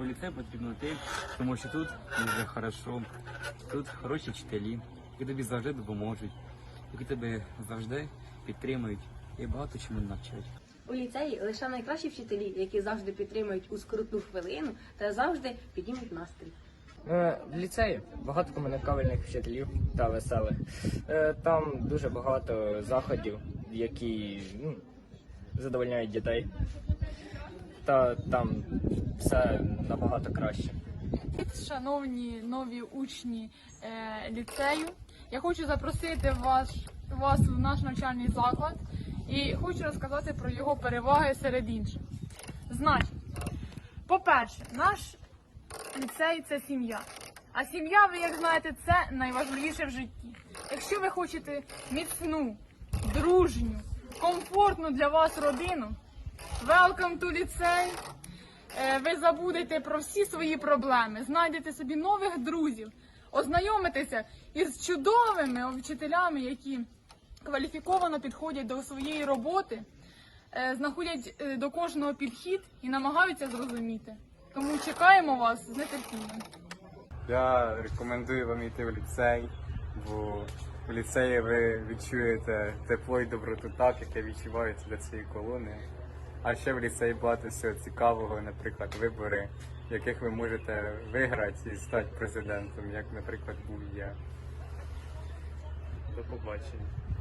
у ліцей потрібно йти, тому що тут дуже хорошо, тут хороші вчителі, які тобі завжди допоможуть, які тебе завжди підтримують і багато чому навчать. У ліцеї лише найкращі вчителі, які завжди підтримують у скрутну хвилину та завжди піднімуть настрій. Е, В ліцеї багато комунікабельних вчителів та веселих. Е, Там дуже багато заходів, які ну, задовольняють дітей. Та там все набагато краще. Шановні нові учні е, ліцею, я хочу запросити вас, вас в наш навчальний заклад і хочу розказати про його переваги серед інших. Значить, по-перше, наш ліцей це сім'я. А сім'я, ви як знаєте, це найважливіше в житті. Якщо ви хочете міцну, дружню, комфортну для вас родину, welcome to ліцей. Е, ви забудете про всі свої проблеми, знайдете собі нових друзів, ознайомитеся із чудовими вчителями, які кваліфіковано підходять до своєї роботи, е, знаходять е, до кожного підхід і намагаються зрозуміти. Тому чекаємо вас з нетерпінням. Я рекомендую вам йти в ліцей, бо в ліцеї ви відчуєте тепло і доброту так, яке відчувається для цієї колони. А ще в ліцеї багато всього цікавого, наприклад, вибори, в яких ви можете виграти і стати президентом, як, наприклад, був я. До побачення.